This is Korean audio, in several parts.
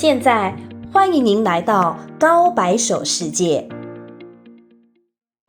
现在欢迎您来到高白手世界。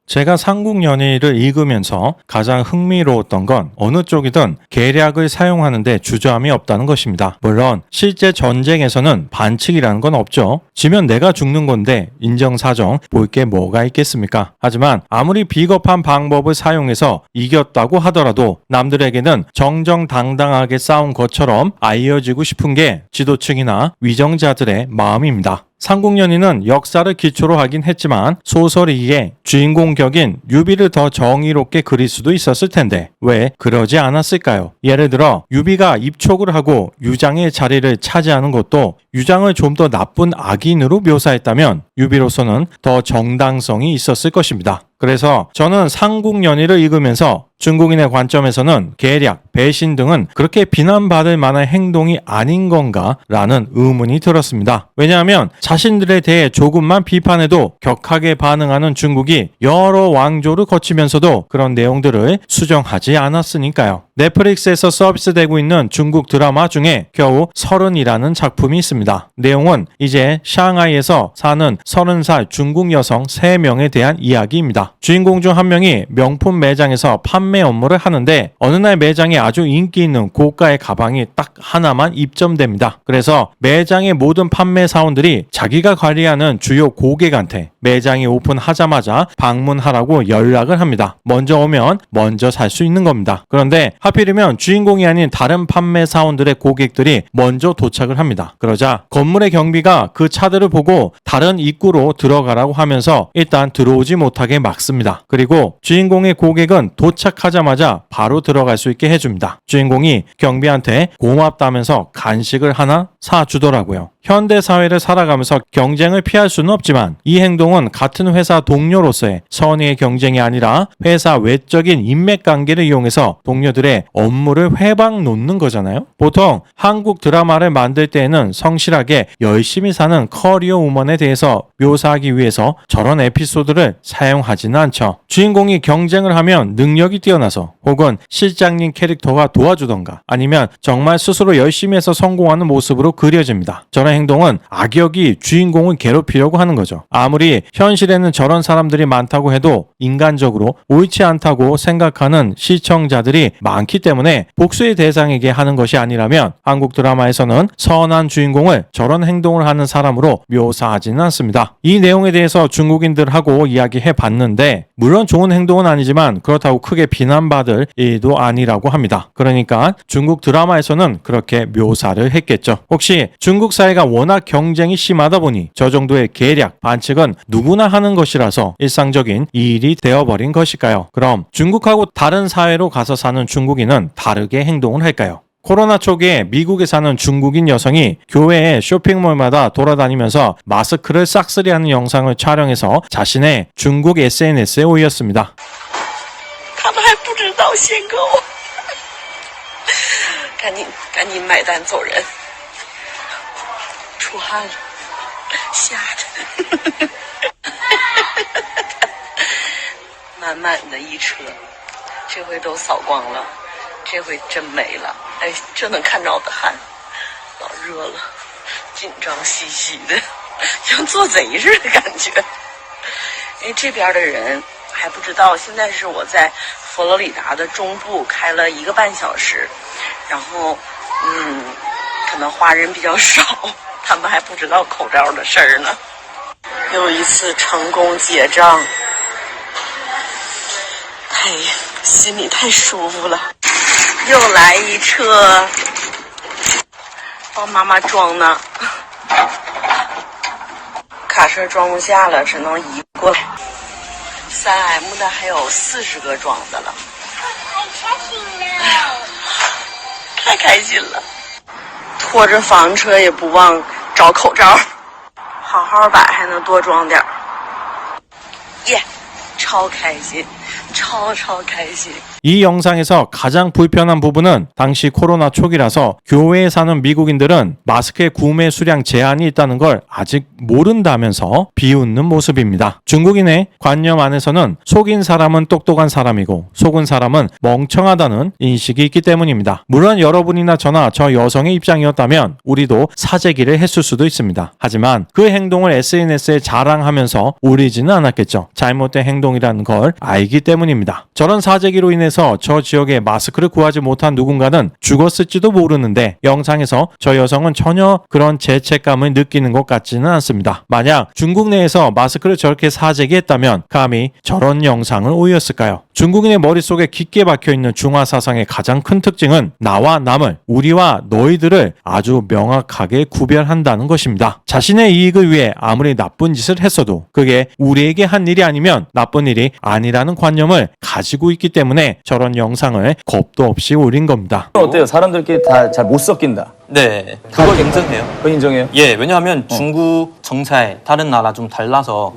제가 삼국 연의를 읽으면서 가장 흥미로웠던 건 어느 쪽이든 계략을 사용하는데 주저함이 없다는 것입니다. 물론 실제 전쟁에서는 반칙이라는 건 없죠. 지면 내가 죽는 건데 인정사정 볼 게 뭐가 있겠습니까? 하지만 아무리 비겁한 방법을 사용해서 이겼다고 하더라도 남들에게는 정정당당하게 싸운 것처럼 알려지고 싶은 게 지도층이나 위정자들의 마음입니다. 삼국연의는 역사를 기초로 하긴 했지만 소설이기에 주인공 격인 유비를 더 정의롭게 그릴 수도 있었을 텐데 왜 그러지 않았을까요? 예를 들어 유비가 입촉을 하고 유장의 자리를 차지하는 것도 유장을 좀 더 나쁜 악인으로 묘사했다면 유비로서는 더 정당성이 있었을 것입니다. 그래서 저는 삼국연의를 읽으면서 중국인의 관점에서는 계략, 배신 등은 그렇게 비난받을 만한 행동이 아닌 건가? 라는 의문이 들었습니다. 왜냐하면 자신들에 대해 조금만 비판해도 격하게 반응하는 중국이 여러 왕조를 거치면서도 그런 내용들을 수정하지 않았으니까요. 넷플릭스에서 서비스되고 있는 중국 드라마 중에 겨우 서른이라는 작품이 있습니다. 내용은 이제 샹하이에서 사는 서른 살 중국 여성 3명에 대한 이야기입니다. 주인공 중 한 명이 명품 매장에서 판매 업무를 하는데 어느 날 매장에 아주 인기 있는 고가의 가방이 딱 하나만 입점됩니다. 그래서 매장의 모든 판매 사원들이 자기가 관리하는 주요 고객한테 매장이 오픈하자마자 방문하라고 연락을 합니다. 먼저 오면 먼저 살 수 있는 겁니다. 그런데 하 필이면 주인공이 아닌 다른 판매 사원들의 고객들이 먼저 도착을 합니다. 그러자 건물의 경비가 그 차들을 보고 다른 입구로 들어가라고 하면서 일단 들어오지 못하게 막습니다. 그리고 주인공의 고객은 도착하자마자 바로 들어갈 수 있게 해줍니다. 주인공이 경비한테 고맙다면서 간식을 하나 사주더라고요. 현대 사회를 살아가면서 경쟁을 피할 수는 없지만 이 행동은 같은 회사 동료로서의 선의의 경쟁이 아니라 회사 외적인 인맥 관계를 이용해서 동료들의 업무를 회방 놓는 거잖아요. 보통 한국 드라마를 만들 때에는 성실하게 열심히 사는 커리어 우먼에 대해서 묘사하기 위해서 저런 에피소드를 사용하지는 않죠. 주인공이 경쟁을 하면 능력이 뛰어나서 혹은 실장님 캐릭터가 도와주던가 아니면 정말 스스로 열심히 해서 성공하는 모습으로 그려집니다. 저런 행동은 악역이 주인공을 괴롭히려고 하는 거죠. 아무리 현실에는 저런 사람들이 많다고 해도 인간적으로 옳지 않다고 생각하는 시청자들이 많기 때문에 복수의 대상에게 하는 것이 아니라면 한국 드라마에서는 선한 주인공을 저런 행동을 하는 사람으로 묘사하지는 않습니다. 이 내용에 대해서 중국인들하고 이야기해 봤는데 물론 좋은 행동은 아니지만 그렇다고 크게 비난받을 일도 아니라고 합니다. 그러니까 중국 드라마에서는 그렇게 묘사를 했겠죠. 혹시 중국 사회가 워낙 경쟁이 심하다 보니 저 정도의 계략, 반칙은 누구나 하는 것이라서 일상적인 일이 되어버린 것일까요? 그럼 중국하고 다른 사회로 가서 사는 중국인은 다르게 행동을 할까요? 코로나 초기에 미국에 사는 중국인 여성이 교외의 쇼핑몰마다 돌아다니면서 마스크를 싹쓸이하는 영상을 촬영해서 자신의 중국 SNS에 올렸습니다. 出汗了，吓的，满满的一车，这回都扫光了，这回真没了，哎，这能看着我的汗，老热了，紧张兮兮的，像做贼似的感觉。哎，这边的人还不知道，现在是我在佛罗里达的中部开了一个半小时，然后，嗯，可能华人比较少，他们还不知道口罩的事儿呢。又一次成功结账，太心里太舒服了。又来一车，帮妈妈装呢，卡车装不下了，只能移过来。三 M 的还有四十个装的了，太开心了！拖着房车也不忘找口罩，好好摆还能多装点儿。耶，超超开心，超超开心。이 영상에서 가장 불편한 부분은 당시 코로나 초기라서 교외에 사는 미국인들은 마스크의 구매 수량 제한이 있다는 걸 아직 모른다면서 비웃는 모습입니다. 중국인의 관념 안에서는 속인 사람은 똑똑한 사람이고 속은 사람은 멍청하다는 인식이 있기 때문입니다. 물론 여러분이나 저나 저 여성의 입장이었다면 우리도 사재기를 했을 수도 있습니다. 하지만 그 행동을 SNS에 자랑하면서 우리지는 않았겠죠. 잘못된 행동이라는 걸 알기 때문입니다. 저런 사재기로 인해서 저 지역에 마스크를 구하지 못한 누군가는 죽었을지도 모르는데 영상에서 저 여성은 전혀 그런 죄책감을 느끼는 것 같지는 않습니다. 만약 중국 내에서 마스크를 저렇게 사재기했다면 감히 저런 영상을 올렸을까요? 중국인의 머릿속에 깊게 박혀있는 중화 사상의 가장 큰 특징은 나와 남을, 우리와 너희들을 아주 명확하게 구별한다는 것입니다. 자신의 이익을 위해 아무리 나쁜 짓을 했어도 그게 우리에게 한 일이 아니면 나쁜 일이 아니라는 관념을 가지고 있기 때문에 저런 영상을 겁도 없이 올린 겁니다. 어때요? 사람들끼리 다 잘 못 섞인다. 네, 그거 인정해요. 그거 인정해요? 예, 왜냐하면 중국 정찰 다른 나라 좀 달라서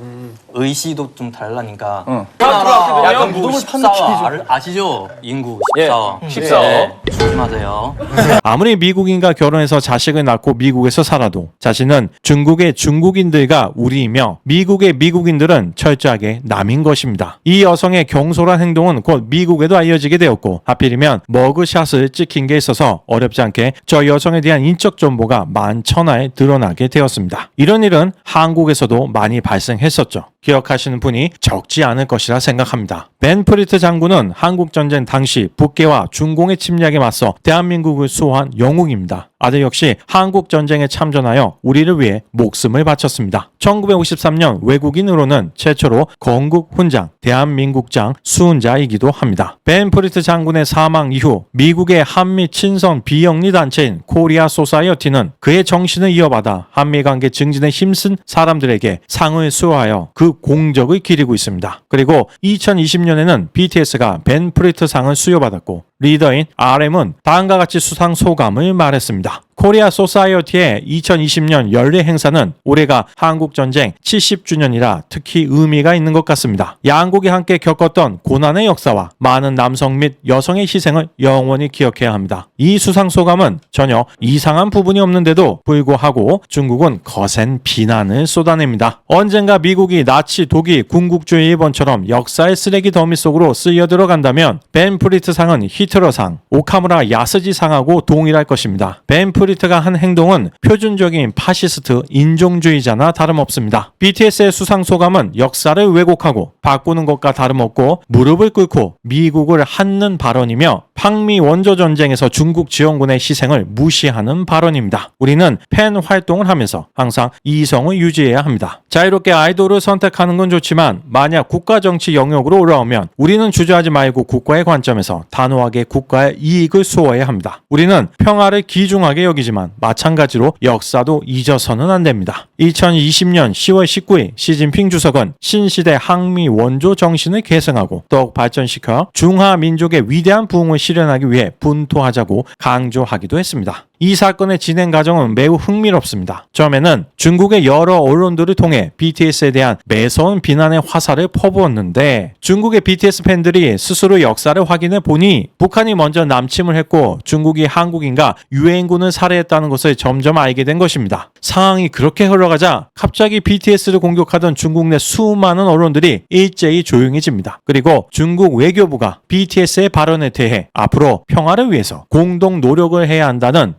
의시도 좀 달라니까. 응. 약간 무덤을 14 파는 알- 아시죠? 인구 예, 14. 14. 네, 조심하세요. 아무리 미국인과 결혼해서 자식을 낳고 미국에서 살아도 자신은 중국의 중국인들과 우리이며 미국의 미국인들은 철저하게 남인 것입니다. 이 여성의 경솔한 행동은 곧 미국에도 알려지게 되었고 하필이면 머그샷을 찍힌 게 있어서 어렵지 않게 저 여성에 대한 인적 정보가 만천하에 드러나게 되었습니다. 이런 일은 한국에서도 많이 발생했었죠. 기억하시는 분이 적지 않을 것이라 생각합니다. 벤 프리트 장군은 한국전쟁 당시 북계와 중공의 침략에 맞서 대한민국을 수호한 영웅입니다. 아들 역시 한국 전쟁에 참전하여 우리를 위해 목숨을 바쳤습니다. 1953년 외국인으로는 최초로 건국 훈장, 대한민국장 수훈자이기도 합니다. 벤 프리트 장군의 사망 이후 미국의 한미 친선 비영리 단체인 코리아 소사이어티는 그의 정신을 이어받아 한미 관계 증진에 힘쓴 사람들에게 상을 수여하여 그 공적을 기리고 있습니다. 그리고 2020년에는 BTS가 벤 프리트 상을 수여받았고 리더인 RM은 다음과 같이 수상 소감을 말했습니다. 코리아 소사이어티의 2020년 연례 행사는 올해가 한국전쟁 70주년이라 특히 의미가 있는 것 같습니다. 양국이 함께 겪었던 고난의 역사와 많은 남성 및 여성의 희생을 영원히 기억해야 합니다. 이 수상 소감은 전혀 이상한 부분이 없는데도 불구하고 중국은 거센 비난을 쏟아냅니다. 언젠가 미국이 나치 독일 군국주의 일본처럼 역사의 쓰레기 더미 속으로 쓰여 들어간다면 벤 프리트 상은 히트러상, 오카무라 야스지 상하고 동일할 것입니다. 벤프 리트가 한 행동은 표준적인 파시스트 인종주의자나 다름없습니다. BTS의 수상 소감은 역사를 왜곡하고 바꾸는 것과 다름없고 무릎을 꿇고 미국을 찾는 발언이며 항미 원조 전쟁에서 중국 지원군의 희생을 무시하는 발언입니다. 우리는 팬 활동을 하면서 항상 이성을 유지해야 합니다. 자유롭게 아이돌을 선택하는 건 좋지만 만약 국가 정치 영역으로 올라오면 우리는 주저하지 말고 국가의 관점에서 단호하게 국가의 이익을 수호해야 합니다. 우리는 평화를 기중하게 여기 지만 마찬가지로 역사도 잊어서는 안 됩니다. 2020년 10월 19일 시진핑 주석은 신시대 항미 원조 정신을 계승하고 더욱 발전시켜 중화 민족의 위대한 부흥을 실현하기 위해 분토하자고 강조하기도 했습니다. 이 사건의 진행 과정은 매우 흥미롭습니다. 처음에는 중국의 여러 언론들을 통해 BTS에 대한 매서운 비난의 화살을 퍼부었는데 중국의 BTS 팬들이 스스로 역사를 확인해 보니 북한이 먼저 남침을 했고 중국이 한국인과 유엔군을 살해했다는 것을 점점 알게 된 것입니다. 상황이 그렇게 흘러가자 갑자기 BTS를 공격하던 중국 내 수많은 언론들이 일제히 조용해집니다. 그리고 중국 외교부가 BTS의 발언에 대해 앞으로 평화를 위해서 공동 노력을 해야 한다는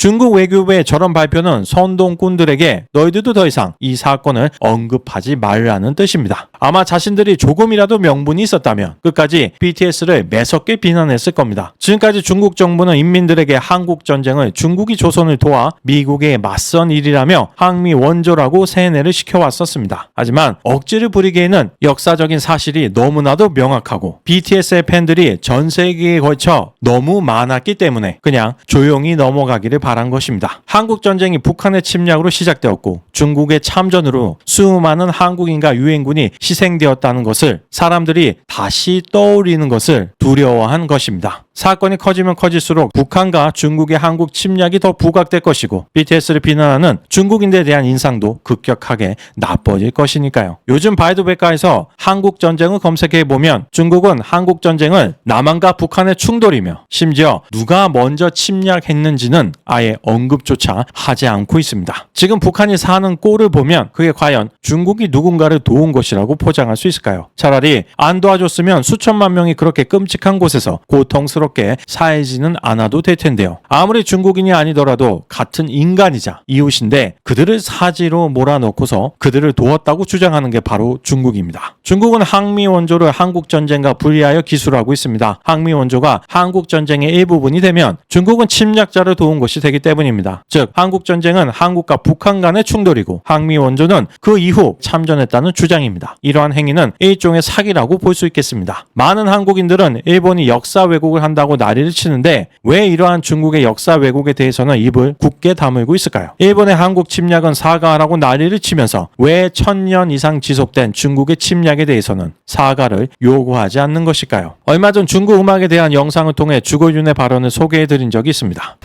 중국 외교부의 저런 발표는 선동꾼들에게 너희들도 더 이상 이 사건을 언급하지 말라는 뜻입니다. 아마 자신들이 조금이라도 명분이 있었다면 끝까지 BTS를 매섭게 비난했을 겁니다. 지금까지 중국 정부는 인민들에게 한국 전쟁을 중국이 조선을 도와 미국에 맞선 일이라며 항미 원조라고 세뇌를 시켜왔었습니다. 하지만 억지를 부리기에는 역사적인 사실이 너무나도 명확하고 BTS의 팬들이 전 세계에 걸쳐 너무 많았기 때문에 그냥 조용히 넘어가기를 바란 것입니다. 한국 전쟁이 북한의 침략으로 시작되었고 중국의 참전으로 수많은 한국인과 유엔군이 희생되었다는 것을 사람들이 다시 떠올리는 것을 두려워한 것입니다. 사건이 커지면 커질수록 북한과 중국의 한국 침략이 더 부각될 것이고 BTS를 비난하는 중국인들에 대한 인상도 급격하게 나빠질 것이니까요. 요즘 바이두백과에서 한국 전쟁을 검색해 보면 중국은 한국 전쟁을 남한과 북한의 충돌이며 심지어 누가 먼저 침략했는지는 아예 언급조차 하지 않고 있습니다. 지금 북한이 사는 꼴을 보면 그게 과연 중국이 누군가를 도운 것이라고 포장할 수 있을까요? 차라리 안 도와줬으면 수천만 명이 그렇게 끔찍한 곳에서 고통스럽게 살지는 않아도 될 텐데요. 아무리 중국인이 아니더라도 같은 인간이자 이웃인데 그들을 사지로 몰아넣고서 그들을 도왔다고 주장하는 게 바로 중국입니다. 중국은 항미 원조를 한국 전쟁과 분리하여 기술하고 있습니다. 항미 원조가 한국 전쟁의 일부분이 되면 중국은 침략자를 도운 것이 되기 때문입니다. 즉 한국 전쟁은 한국과 북한 간의 충돌이고 항미 원조는 그 이후 참전했다는 주장입니다. 이러한 행위는 일종의 사기라고 볼 수 있겠습니다. 많은 한국인들은 일본이 역사 왜곡을 한다고 난리를 치는데 왜 이러한 중국의 역사 왜곡에 대해서는 입을 굳게 다물고 있을까요? 일본의 한국 침략은 사과하라고 난리를 치면서 왜 천년 이상 지속된 중국의 침략에 대해서는 사과를 요구하지 않는 것일까요? 얼마 전 중국 음악에 대한 영상을 통해 주거윤의 발언을 소개해드린 적이 있습니다.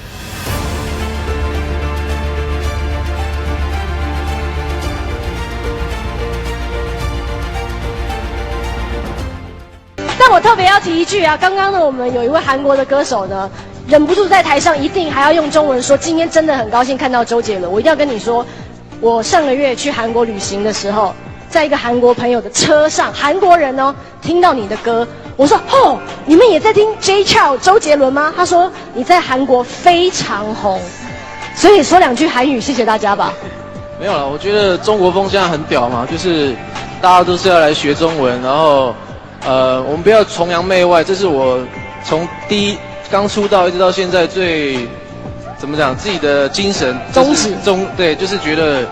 我特别要提一句啊，刚刚呢，我们有一位韩国的歌手呢，忍不住在台上一定还要用中文说，今天真的很高兴看到周杰伦，我一定要跟你说，我上个月去韩国旅行的时候，在一个韩国朋友的车上，韩国人哦，听到你的歌，我说哦，你们也在听 Jay Chou 周杰伦吗？他说你在韩国非常红，所以说两句韩语，谢谢大家吧。没有了，我觉得中国风现在很屌嘛，就是大家都是要来学中文，然后呃，我们不要崇洋媚外，这是我从第一刚出道一直到现在最怎么讲自己的精神宗旨就是中对，就是觉得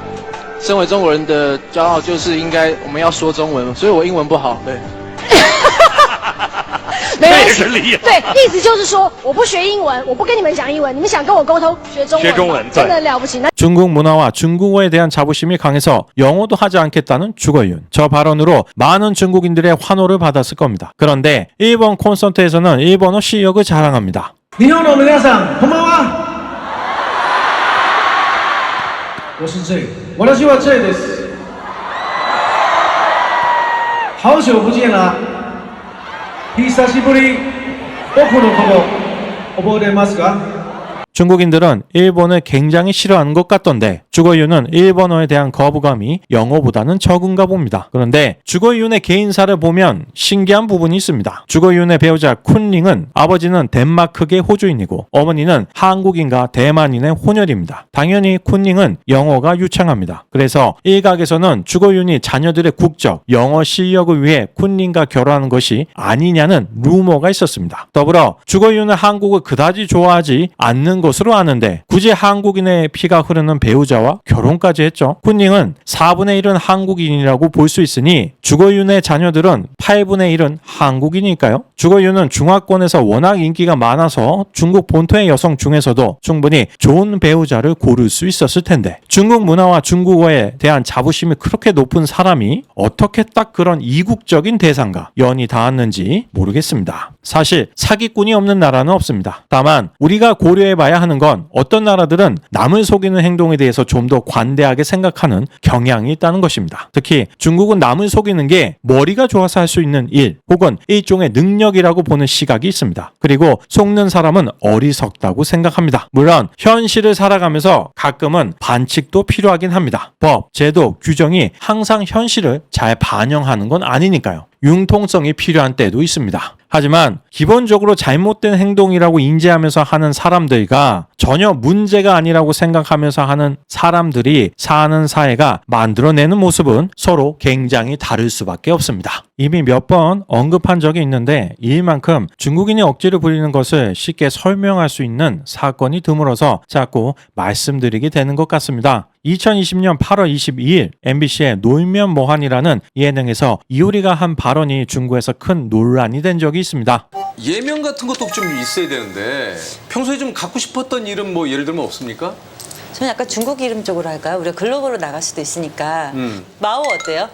身为中国人的骄傲就是应该我们要说中文，所以我英文不好，对。没关系，对，意思就是说，我不学英文，我不跟你们讲英文，你们想跟我沟通，学中文，学中文，真的了不起。那 중국 문화와 중국어에 대한 자부심이 강해서 영어도 하지 않겠다는 주거윤. 저 발언으로 많은 중국인들의 환호를 받았을 겁니다. 그런데 일본 콘서트에서는 일본어 실력을 자랑합니다. 日本の皆さん、こんばんは。我是 J，私は J です。好久不见了。 久しぶり。僕のこと覚えてますか？ 중국인들은 일본을 굉장히 싫어하는 것 같던데 주거윤은 일본어에 대한 거부감이 영어보다는 적은가 봅니다. 그런데 주거윤의 개인사를 보면 신기한 부분이 있습니다. 주거윤의 배우자 쿤링은 아버지는 덴마크계 호주인이고 어머니는 한국인과 대만인의 혼혈입니다. 당연히 쿤링은 영어가 유창합니다. 그래서 일각에서는 주거윤이 자녀들의 국적, 영어 실력을 위해 쿤링과 결혼하는 것이 아니냐는 루머가 있었습니다. 더불어 주거윤은 한국을 그다지 좋아하지 않는 것으로 아는데 굳이 한국인의 피가 흐르는 배우자와 결혼까지 했죠. 쿤닝은 4분의 1은 한국인이라고 볼 수 있으니 주거윤의 자녀들은 8분의 1은 한국인일까요? 주거윤은 중화권에서 워낙 인기가 많아서 중국 본토의 여성 중에서도 충분히 좋은 배우자를 고를 수 있었을 텐데 중국 문화와 중국어에 대한 자부심이 그렇게 높은 사람이 어떻게 딱 그런 이국적인 대상과 연이 닿았는지 모르겠습니다. 사실 사기꾼이 없는 나라는 없습니다. 다만 우리가 고려해 봐야 하는 건 어떤 나라들은 남을 속이는 행동에 대해서 좀 더 관대하게 생각하는 경향이 있다는 것입니다. 특히 중국은 남을 속이는 게 머리가 좋아서 할 수 있는 일 혹은 일종의 능력이라고 보는 시각이 있습니다. 그리고 속는 사람은 어리석다고 생각합니다. 물론 현실을 살아가면서 가끔은 반칙도 필요하긴 합니다. 법, 제도, 규정이 항상 현실을 잘 반영하는 건 아니니까요. 융통성이 필요한 때도 있습니다. 하지만 기본적으로 잘못된 행동이라고 인지하면서 하는 사람들과 전혀 문제가 아니라고 생각하면서 하는 사람들이 사는 사회가 만들어내는 모습은 서로 굉장히 다를 수밖에 없습니다. 이미 몇 번 언급한 적이 있는데 이만큼 중국인이 억지를 부리는 것을 쉽게 설명할 수 있는 사건이 드물어서 자꾸 말씀드리게 되는 것 같습니다. 2020년 8월 22일 MBC의 놀면 뭐하니라는 예능에서 이효리가 한 발언이 중국에서 큰 논란이 된 적이 있습니다. 예명 같은 것도 좀 있어야 되는데 평소에 좀 갖고 싶었던 이름 뭐 예를 들면 없습니까? 저는 약간 중국 이름 쪽으로 할까요? 우리가 글로벌로 나갈 수도 있으니까 음. 마오 어때요?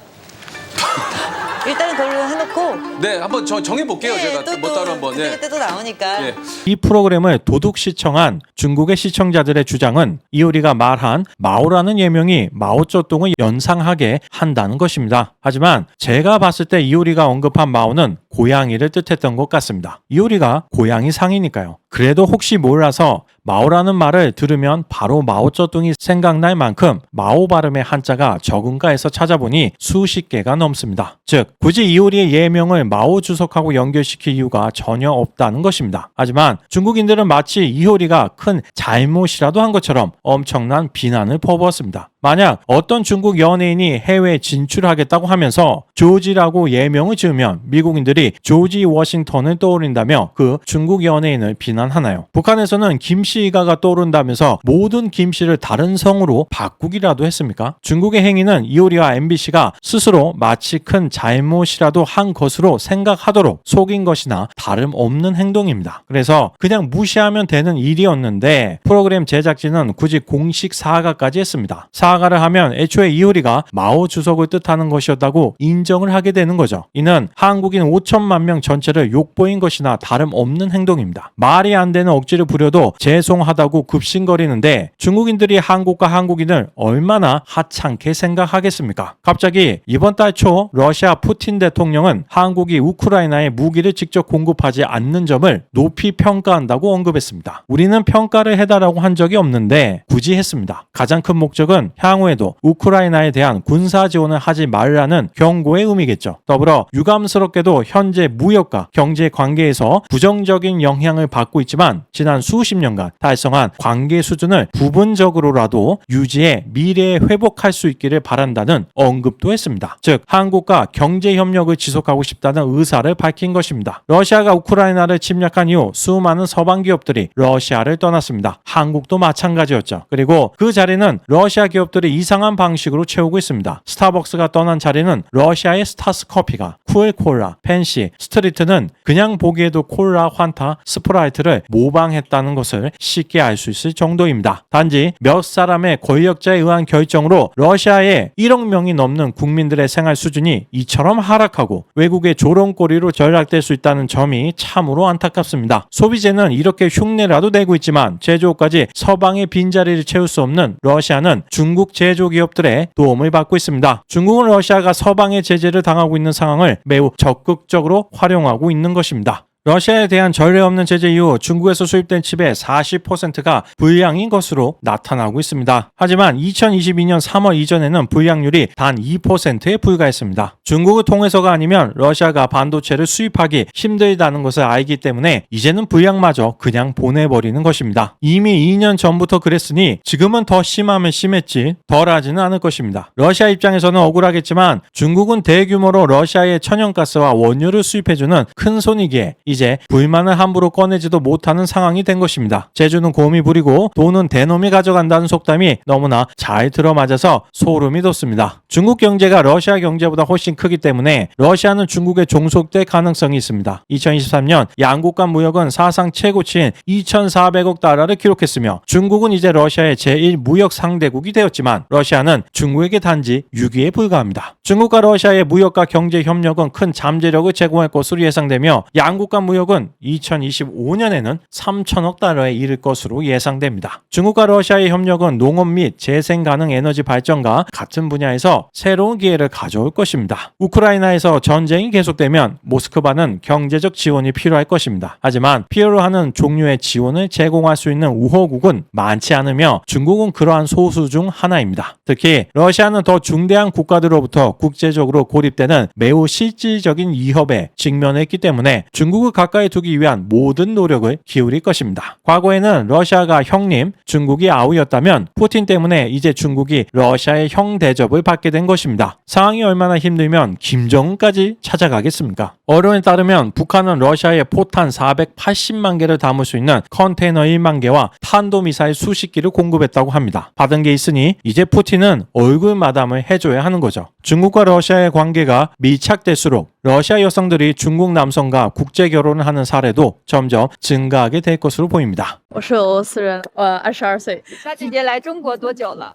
일단은 그걸로 해놓고 네, 한번 정, 정해 볼게요. 제가 또, 뭐또 따로 한번. 그때 네. 그때 또 나오니까 예. 이 프로그램을 도둑 시청한 중국의 시청자들의 주장은 이효리가 말한 마오라는 예명이 마오쩌둥을 연상하게 한다는 것입니다. 하지만 제가 봤을 때 이효리가 언급한 마오는 고양이를 뜻했던 것 같습니다. 이효리가 고양이 상이니까요. 그래도 혹시 몰라서 마오라는 말을 들으면 바로 마오쩌둥이 생각날 만큼 마오 발음의 한자가 적은가 해서 찾아보니 수십 개가 넘습니다. 즉, 굳이 이효리의 예명을 마오 주석하고 연결시킬 이유가 전혀 없다는 것입니다. 하지만 중국인들은 마치 이효리가 큰 잘못이라도 한 것처럼 엄청난 비난을 퍼부었습니다. 만약 어떤 중국 연예인이 해외에 진출하겠다고 하면서 조지라고 예명을 지으면 미국인들이 조지 워싱턴을 떠올린다며 그 중국 연예인을 비난하나요? 북한에서는 김씨가가 떠오른다면서 모든 김씨를 다른 성으로 바꾸기라도 했습니까? 중국의 행위는 이효리와 MBC가 스스로 마치 큰 잘못이라도 한 것으로 생각하도록 속인 것이나 다름없는 행동입니다. 그래서 그냥 무시하면 되는 일이었는데 프로그램 제작진은 굳이 공식 사과까지 했습니다. 사 과를 하면 애초에 이효리가 마오 주석을 뜻하는 것이었다고 인정을 하게 되는 거죠. 이는 한국인 5천만 명 전체를 욕보인 것이나 다름없는 행동입니다. 말이 안 되는 억지를 부려도 죄송하다고 급신거리는데 중국인들이 한국과 한국인을 얼마나 하찮게 생각하겠습니까? 갑자기 이번 달 초 러시아 푸틴 대통령은 한국이 우크라이나에 무기를 직접 공급하지 않는 점을 높이 평가한다고 언급했습니다. 우리는 평가를 해달라고 한 적이 없는데 굳이 했습니다. 가장 큰 목적은 향후에도 우크라이나에 대한 군사 지원을 하지 말라는 경고의 의미겠죠. 더불어 유감스럽게도 현재 무역과 경제 관계에서 부정적인 영향을 받고 있지만 지난 수십 년간 달성한 관계 수준을 부분적으로라도 유지해 미래에 회복할 수 있기를 바란다는 언급도 했습니다. 즉 한국과 경제 협력을 지속하고 싶다는 의사를 밝힌 것입니다. 러시아가 우크라이나를 침략한 이후 수많은 서방 기업들이 러시아를 떠났습니다. 한국도 마찬가지였죠. 그리고 그 자리는 러시아 기업 들이 이상한 방식으로 채우고 있습니다. 스타벅스가 떠난 자리는 러시아의 스타스 커피가 쿠엘 콜라, 펜시, 스트리트는 그냥 보기에도 콜라, 환타, 스프라이트를 모방했다는 것을 쉽게 알 수 있을 정도입니다. 단지 몇 사람의 권력자에 의한 결정으로 러시아의 1억 명이 넘는 국민들의 생활 수준이 이처럼 하락하고 외국의 조롱거리로 전락될 수 있다는 점이 참으로 안타깝습니다. 소비재는 이렇게 흉내라도 내고 있지만 제조업까지 서방의 빈자리를 채울 수 없는 러시아는 중국 제조기업들의 도움을 받고 있습니다. 중국은 러시아가 서방의 제재를 당하고 있는 상황을 매우 적극적으로 활용하고 있는 것입니다. 러시아에 대한 전례 없는 제재 이후 중국에서 수입된 칩의 40%가 불량인 것으로 나타나고 있습니다. 하지만 2022년 3월 이전에는 불량률이 단 2%에 불과했습니다. 중국을 통해서가 아니면 러시아가 반도체를 수입하기 힘들다는 것을 알기 때문에 이제는 불량마저 그냥 보내버리는 것입니다. 이미 2년 전부터 그랬으니 지금은 더 심하면 심했지 덜하지는 않을 것입니다. 러시아 입장에서는 억울하겠지만 중국은 대규모로 러시아의 천연가스와 원유를 수입해주는 큰 손이기에 이제 불만을 함부로 꺼내지도 못하는 상황이 된 것입니다. 제주는 곰이 부리고 돈은 대놈이 가져간다는 속담이 너무나 잘 들어맞아서 소름이 돋습니다. 중국 경제가 러시아 경제보다 훨씬 크기 때문에 러시아는 중국에 종속될 가능성이 있습니다. 2023년 양국 간 무역은 사상 최고치인 2,400억 달러를 기록했으며 중국은 이제 러시아의 제1 무역 상대국이 되었지만 러시아는 중국에게 단지 6위에 불과합니다. 중국과 러시아의 무역과 경제 협력은 큰 잠재력을 제공할 것으로 예상되며 양국 간 무역은 2025년에는 3천억 달러에 이를 것으로 예상됩니다. 중국과 러시아의 협력은 농업 및 재생 가능 에너지 발전과 같은 분야에서 새로운 기회를 가져올 것입니다. 우크라이나에서 전쟁이 계속되면 모스크바는 경제적 지원이 필요할 것입니다. 하지만 필요로 하는 종류의 지원을 제공할 수 있는 우호국은 많지 않으며 중국은 그러한 소수 중 하나입니다. 특히 러시아는 더 중대한 국가들로부터 국제적으로 고립되는 매우 실질적인 위협에 직면했기 때문에 중국을 중국을 가까이 두기 위한 모든 노력을 기울일 것입니다. 과거에는 러시아가 형님, 중국이 아우였다면 푸틴 때문에 이제 중국이 러시아의 형 대접을 받게 된 것입니다. 상황이 얼마나 힘들면 김정은까지 찾아가겠습니까? 언론에 따르면 북한은 러시아에 포탄 480만 개를 담을 수 있는 컨테이너 1만 개와 탄도미사일 수십 기를 공급했다고 합니다. 받은 게 있으니 이제 푸틴은 얼굴 마담을 해줘야 하는 거죠. 중국과 러시아의 관계가 밀착될수록 러시아 여성들이 중국 남성과 국제 결혼을 하는 사례도 점점 증가하게 될 것으로 보입니다. 我是俄罗斯人，呃，二十二岁，大姐姐来中国多久了？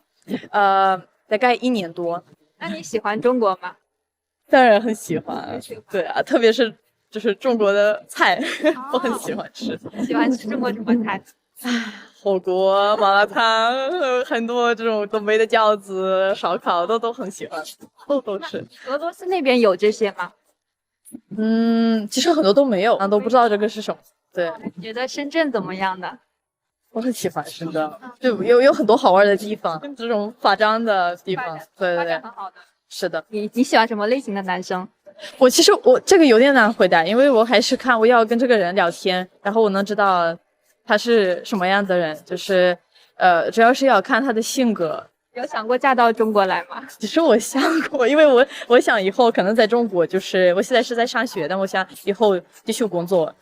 呃，大概一年多。那你喜欢中国吗？ 当然很喜欢，对啊，特别是就是中国的菜，我很喜欢吃。喜欢吃中国什么菜？火锅、麻辣烫，呃很多这种东北的饺子、烧烤都都很喜欢，都都吃。俄罗斯那边有这些吗？嗯，其实很多都没有，都不知道这个是什么。对，觉得深圳怎么样呢？我很喜欢深圳，就有有很多好玩的地方，这种发展的地方。对对对，很好的。是的。你你喜欢什么类型的男生？我其实我这个有点难回答，因为我还是看我要跟这个人聊天，然后我能知道他是什么样的人，就是呃，主要是要看他的性格。有想过嫁到中国来吗？其实我想过，因为我我想以后可能在中国，就是我现在是在上学，但我想以后继续工作。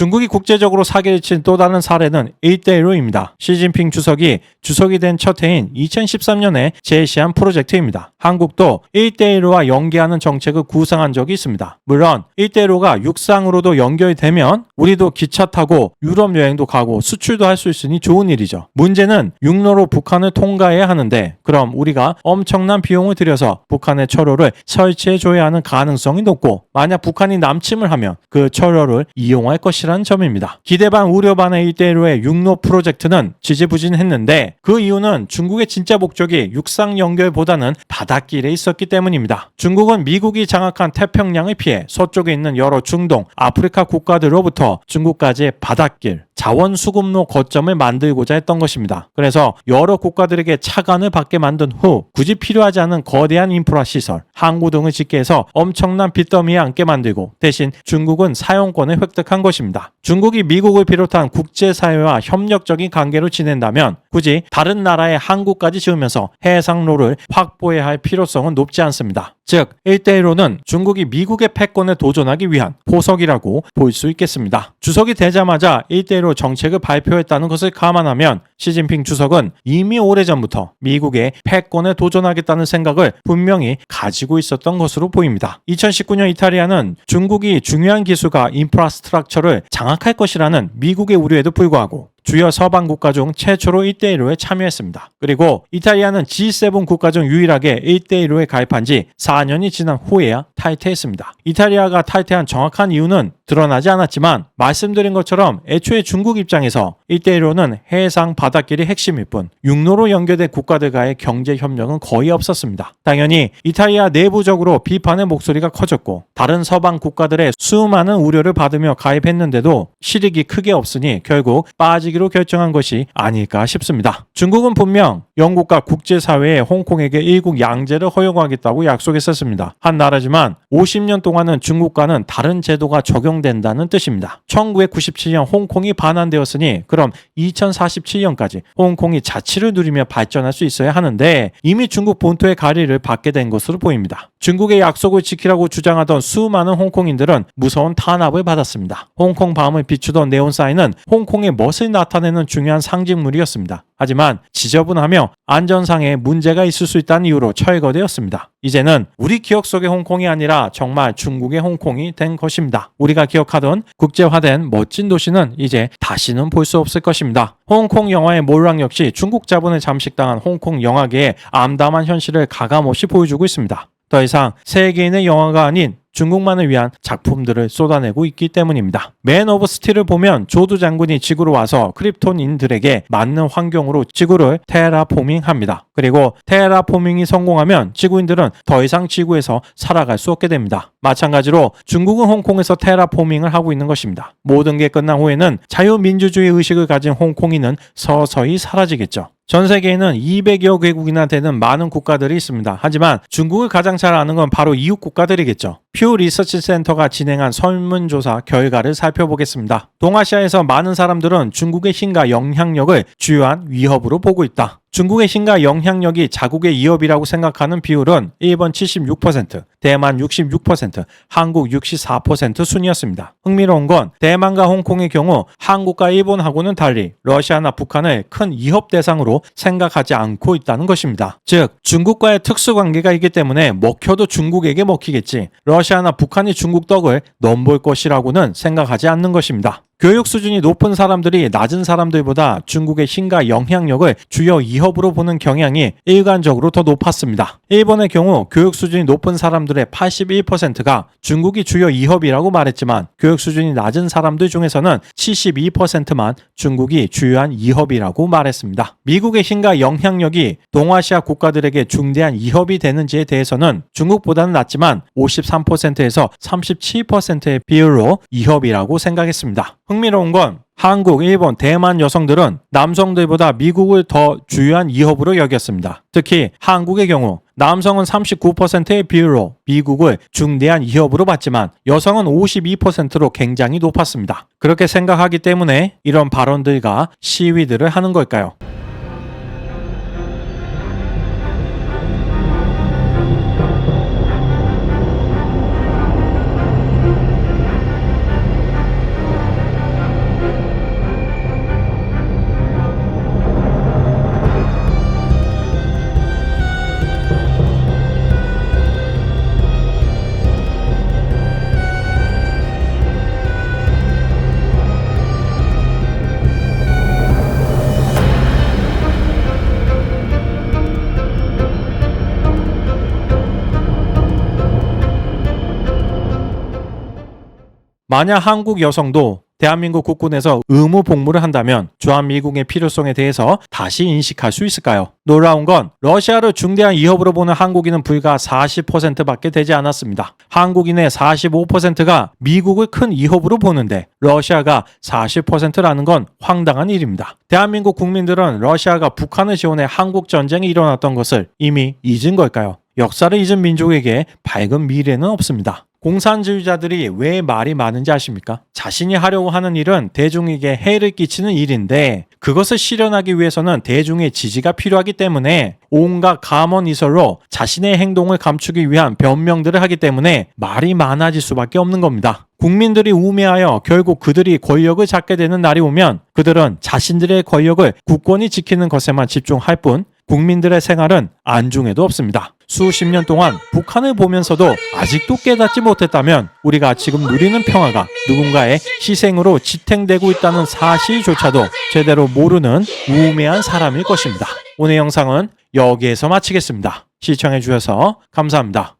중국이 국제적으로 사기를 친 또 다른 사례는 1대1로입니다. 시진핑 주석이 주석이 된 첫 해인 2013년에 제시한 프로젝트입니다. 한국도 1대1로와 연계하는 정책을 구상한 적이 있습니다. 물론 1대1로가 육상으로도 연결되면 우리도 기차 타고 유럽 여행도 가고 수출도 할 수 있으니 좋은 일이죠. 문제는 육로로 북한을 통과해야 하는데 그럼 우리가 엄청난 비용을 들여서 북한의 철로를 설치해 줘야 하는 가능성이 높고 만약 북한이 남침을 하면 그 철로를 이용할 것이라 는 점입니다. 기대 반 우려 반의 1대1로의 육로 프로젝트는 지지부진했는데 그 이유는 중국의 진짜 목적이 육상 연결보다는 바닷길에 있었기 때문입니다. 중국은 미국이 장악한 태평양을 피해 서쪽에 있는 여러 중동, 아프리카 국가들로부터 중국까지의 바닷길, 자원 수급로 거점을 만들고자 했던 것입니다. 그래서 여러 국가들에게 차관을 받게 만든 후 굳이 필요하지 않은 거대한 인프라 시설, 항구 등을 짓게 해서 엄청난 빚더미에 앉게 만들고 대신 중국은 사용권을 획득한 것입니다. 중국이 미국을 비롯한 국제사회와 협력적인 관계로 지낸다면 굳이 다른 나라의 항구까지 지으면서 해상로를 확보해야 할 필요성은 높지 않습니다. 즉 1대1로는 중국이 미국의 패권에 도전하기 위한 포석이라고 볼 수 있겠습니다. 주석이 되자마자 1대1로 정책을 발표했다는 것을 감안하면 시진핑 주석은 이미 오래전부터 미국의 패권에 도전하겠다는 생각을 분명히 가지고 있었던 것으로 보입니다. 2019년 이탈리아는 중국이 중요한 기술과 인프라스트럭처를 장악할 것이라는 미국의 우려에도 불구하고 주요 서방 국가 중 최초로 1대1로에 참여했습니다. 그리고 이탈리아는 G7 국가 중 유일하게 1대1로에 가입한 지 4년이 지난 후에야 탈퇴했습니다. 이탈리아가 탈퇴한 정확한 이유는 드러나지 않았지만 말씀드린 것처럼 애초에 중국 입장에서 1대1로는 해상 바닷길이 핵심일 뿐 육로로 연결된 국가들과의 경제 협력은 거의 없었습니다. 당연히 이탈리아 내부적으로 비판의 목소리가 커졌고 다른 서방 국가들의 수많은 우려를 받으며 가입했는데도 실익이 크게 없으니 결국 빠지 기로 결정한 것이 아닐까 싶습니다. 중국은 분명 영국과 국제사회에 홍콩에게 일국 양제를 허용하겠다고 약속했었습니다. 한 나라지만 50년 동안은 중국과는 다른 제도가 적용된다는 뜻입니다. 1997년 홍콩이 반환되었으니 그럼 2047년까지 홍콩이 자치를 누리며 발전할 수 있어야 하는데 이미 중국 본토의 가리를 받게 된 것으로 보입니다. 중국의 약속을 지키라고 주장하던 수많은 홍콩인들은 무서운 탄압을 받았습니다. 홍콩 밤을 비추던 네온사인은 홍콩의 멋을 나 타내는 중요한 상징물이었습니다. 하지만 지저분하며 안전상의 문제가 있을 수 있다는 이유로 철거되었습니다. 이제는 우리 기억 속의 홍콩이 아니라 정말 중국의 홍콩이 된 것입니다. 우리가 기억하던 국제화된 멋진 도시는 이제 다시는 볼 수 없을 것입니다. 홍콩 영화의 몰락 역시 중국 자본에 잠식당한 홍콩 영화계의 암담한 현실을 가감없이 보여주고 있습니다. 더 이상 세계인의 영화가 아닌 중국만을 위한 작품들을 쏟아내고 있기 때문입니다. 맨 오브 스틸을 보면 조두 장군이 지구로 와서 크립톤인들에게 맞는 환경으로 지구를 테라포밍합니다. 그리고 테라포밍이 성공하면 지구인들은 더 이상 지구에서 살아갈 수 없게 됩니다. 마찬가지로 중국은 홍콩에서 테라포밍을 하고 있는 것입니다. 모든 게 끝난 후에는 자유민주주의 의식을 가진 홍콩인은 서서히 사라지겠죠. 전 세계에는 200여 개국이나 되는 많은 국가들이 있습니다. 하지만 중국을 가장 잘 아는 건 바로 이웃 국가들이겠죠. 퓨 리서치 센터가 진행한 설문조사 결과를 살펴보겠습니다. 동아시아에서 많은 사람들은 중국의 힘과 영향력을 주요한 위협으로 보고 있다. 중국의 힘과 영향력이 자국의 위협이라고 생각하는 비율은 일본 76%, 대만 66%, 한국 64% 순이었습니다. 흥미로운 건 대만과 홍콩의 경우 한국과 일본하고는 달리 러시아나 북한을 큰 위협 대상으로 생각하지 않고 있다는 것입니다. 즉, 중국과의 특수 관계가 있기 때문에 먹혀도 중국에게 먹히겠지. 러시아나 북한이 중국 떡을 넘볼 것이라고는 생각하지 않는 것입니다. 교육 수준이 높은 사람들이 낮은 사람들보다 중국의 힘과 영향력을 주요 위협으로 보는 경향이 일관적으로 더 높았습니다. 일본의 경우 교육 수준이 높은 사람들의 81%가 중국이 주요 위협이라고 말했지만 교육 수준이 낮은 사람들 중에서는 72%만 중국이 주요한 위협이라고 말했습니다. 미국의 힘과 영향력이 동아시아 국가들에게 중대한 위협이 되는지에 대해서는 중국보다는 낮지만 53%에서 37%의 비율로 위협이라고 생각했습니다. 흥미로운 건 한국, 일본, 대만 여성들은 남성들보다 미국을 더 주요한 위협으로 여겼습니다. 특히 한국의 경우 남성은 39%의 비율로 미국을 중대한 위협으로 봤지만 여성은 52%로 굉장히 높았습니다. 그렇게 생각하기 때문에 이런 발언들과 시위들을 하는 걸까요? 만약 한국 여성도 대한민국 국군에서 의무 복무를 한다면 주한미군의 필요성에 대해서 다시 인식할 수 있을까요? 놀라운 건 러시아를 중대한 위협으로 보는 한국인은 불과 40%밖에 되지 않았습니다. 한국인의 45%가 미국을 큰 위협으로 보는데 러시아가 40%라는 건 황당한 일입니다. 대한민국 국민들은 러시아가 북한을 지원해 한국 전쟁이 일어났던 것을 이미 잊은 걸까요? 역사를 잊은 민족에게 밝은 미래는 없습니다. 공산주의자들이 왜 말이 많은지 아십니까? 자신이 하려고 하는 일은 대중에게 해를 끼치는 일인데 그것을 실현하기 위해서는 대중의 지지가 필요하기 때문에 온갖 감언이설로 자신의 행동을 감추기 위한 변명들을 하기 때문에 말이 많아질 수밖에 없는 겁니다. 국민들이 우매하여 결국 그들이 권력을 잡게 되는 날이 오면 그들은 자신들의 권력을 국권이 지키는 것에만 집중할 뿐 국민들의 생활은 안중에도 없습니다. 수십 년 동안 북한을 보면서도 아직도 깨닫지 못했다면 우리가 지금 누리는 평화가 누군가의 희생으로 지탱되고 있다는 사실조차도 제대로 모르는 우매한 사람일 것입니다. 오늘 영상은 여기에서 마치겠습니다. 시청해 주셔서 감사합니다.